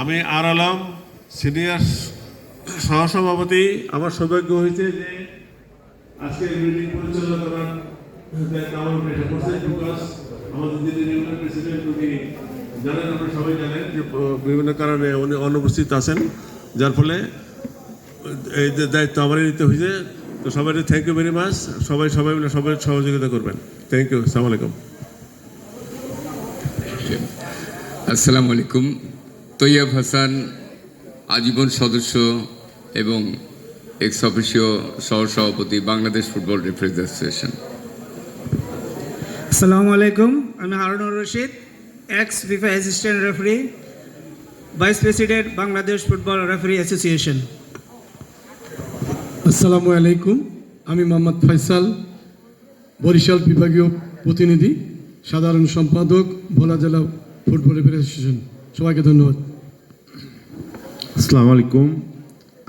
আমি আর আলম, সিনিয়র সহসভাপতি। আমার সৌভাগ্য হয়েছে যে আজকে মিটিং পরিচালনা করার সবাই বিভিন্ন কারণে উনি অনুপস্থিত আছেন। যার ফলে এই দায়িত্ব আমারই নিতে হয়েছে। তো সবাই থ্যাংক ইউ ভেরি মাচ সবাই সবাই মিলে সবাই সহযোগিতা করবেন। থ্যাংক ইউ সালাম আলাইকুম। আসসালামু আলাইকুম। তৈয়ব হাসান আজীবন সদস্য এবং এক্স অফিসীয় সহ সভাপতি বাংলাদেশ ফুটবল রেফারিজ অ্যাসোসিয়েশন। আসসালামু আলাইকুম আমি Harunur Rashid ex FIFA assistant referee vice president Bangladesh football referee association আসসালামু আলাইকুম আমি মোহাম্মদ ফয়সাল বরিশাল বিভাগীয় প্রতিনিধি সাধারণ সম্পাদক ভোলা জেলা ফুটবল রেফারি অ্যাসোসিয়েশন। সবাইকে ধন্যবাদ। আসসালামু আলাইকুম।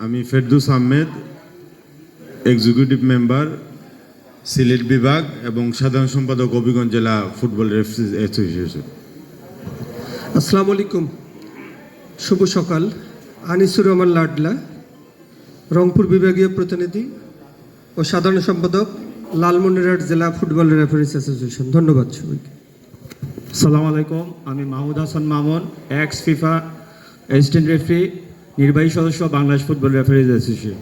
আমি ফেরদুস আহমেদ এক্সিকিউটিভ মেম্বার সিলেট বিভাগ এবং সাধারণ সম্পাদক হবিগঞ্জ জেলা ফুটবল রেফারিজ অ্যাসোসিয়েশন আসসালামু আলাইকুম। শুভ সকাল। আনিসুর রহমান লাডলা রংপুর বিভাগীয় প্রতিনিধি ও সাধারণ সম্পাদক লালমনিরহাট জেলা ফুটবল রেফারিজ অ্যাসোসিয়েশন ধন্যবাদ সবাইকে। সালাম আলাইকুম। আমি Mahmud Hasan Mamun ex FIFA assistant referee নির্বাহী সদস্য বাংলাদেশ ফুটবল রেফারিজ অ্যাসোসিয়েশন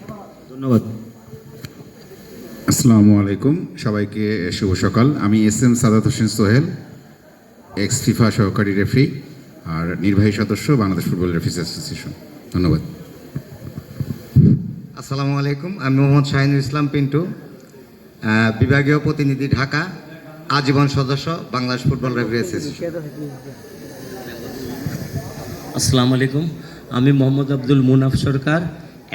ধন্যবাদ। আসসালামু আলাইকুম সবাইকে শুভ সকাল। আমি S M Sadat Hossain Sohel ex FIFA সহকারী রেফারি আর নির্বাহী সদস্য বাংলাদেশ ফুটবল রেফারিজ অ্যাসোসিয়েশন ধন্যবাদ। আসসালামু আলাইকুম আমি মোহাম্মদ শাহিনুর ইসলাম পিন্টু বিভাগীয় প্রতিনিধি ঢাকা আজীবন সদস্য বাংলাদেশ ফুটবল রেফারি অ্যাসোসিয়েশন আসসালামু আলাইকুম আমি Mohammad Abdul Munaf Sarkar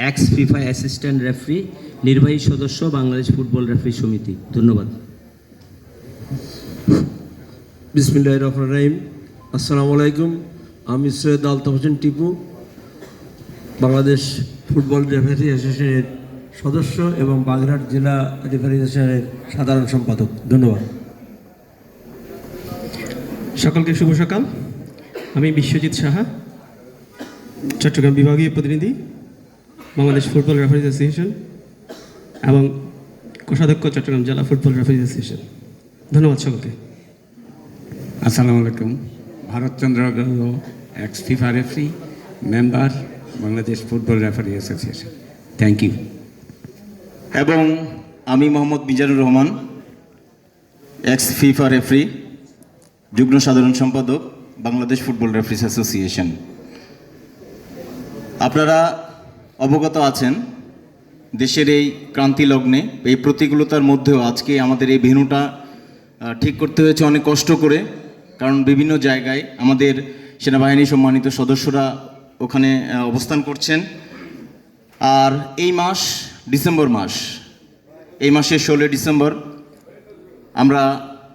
ex FIFA assistant referee নির্বাহী সদস্য বাংলাদেশ ফুটবল রেফারি সমিতি। ধন্যবাদ। বিসমিল্লাহ রহমান রাহিম। আসসালামু আলাইকুম। আমি সৈয়দ আলতাফ হোসেন টিপু বাংলাদেশ ফুটবল রেফারি অ্যাসোসিয়েশনের সদস্য এবং বাগেরহাট জেলা রেফারি অ্যাসোসিয়েশনের সাধারণ সম্পাদক। ধন্যবাদ। সকলকে শুভ সকাল। আমি বিশ্বজিৎ সাহা চট্টগ্রাম বিভাগীয় প্রতিনিধি বাংলাদেশ ফুটবল রেফারিজ অ্যাসোসিয়েশন এবং কোষাধ্যক্ষ চট্টগ্রাম জেলা ফুটবল রেফারিজ অ্যাসোসিয়েশন ধন্যবাদ সকলকে। আসসালামু আলাইকুম। Bharatchandra Gour ex FIFA referee member Bangladesh football referee association thank you এবং আমি Mohammad Mizanur Rahman ex FIFA referee যুগ্ম সাধারণ সম্পাদক বাংলাদেশ ফুটবল রেফারিজ অ্যাসোসিয়েশন আপনারা অবগত আছেন দেশের এই ক্রান্তি লগ্নে এই প্রতিকূলতার মধ্যেও আজকে আমাদের এই ভেন্যুটা আহ, ঠিক করতে হয়েছে অনেক কষ্ট করে কারণ বিভিন্ন জায়গায় আমাদের সেনাবাহিনী সম্মানিত সদস্যরা ওখানে অবস্থান করছেন। আর এই মাস ডিসেম্বর মাস এই মাসের ষোলোই ডিসেম্বর আমরা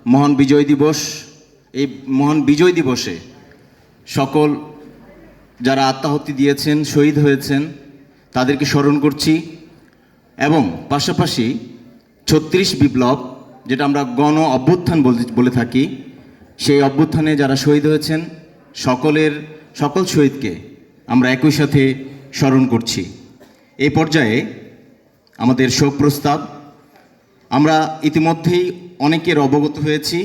মহান বিজয় দিবস এই মহান বিজয় দিবসে সকল যারা আত্মাহতি দিয়েছেন, শহীদ হয়েছেন, তাদেরকে স্মরণ করছি। এবং পাশাপাশি ছত্রিশ বিপ্লব, যেটা আমরা গণ অভ্যুত্থান বলে থাকি, সেই অভ্যুত্থানে যারা শহীদ হয়েছেন, সকলের, সকল শহীদকে আমরা একই সাথে স্মরণ করছি। এই পর্যায়ে আমাদের শোক প্রস্তাব। আমরা ইতিমধ্যেই অনেকের অবগত হয়েছি।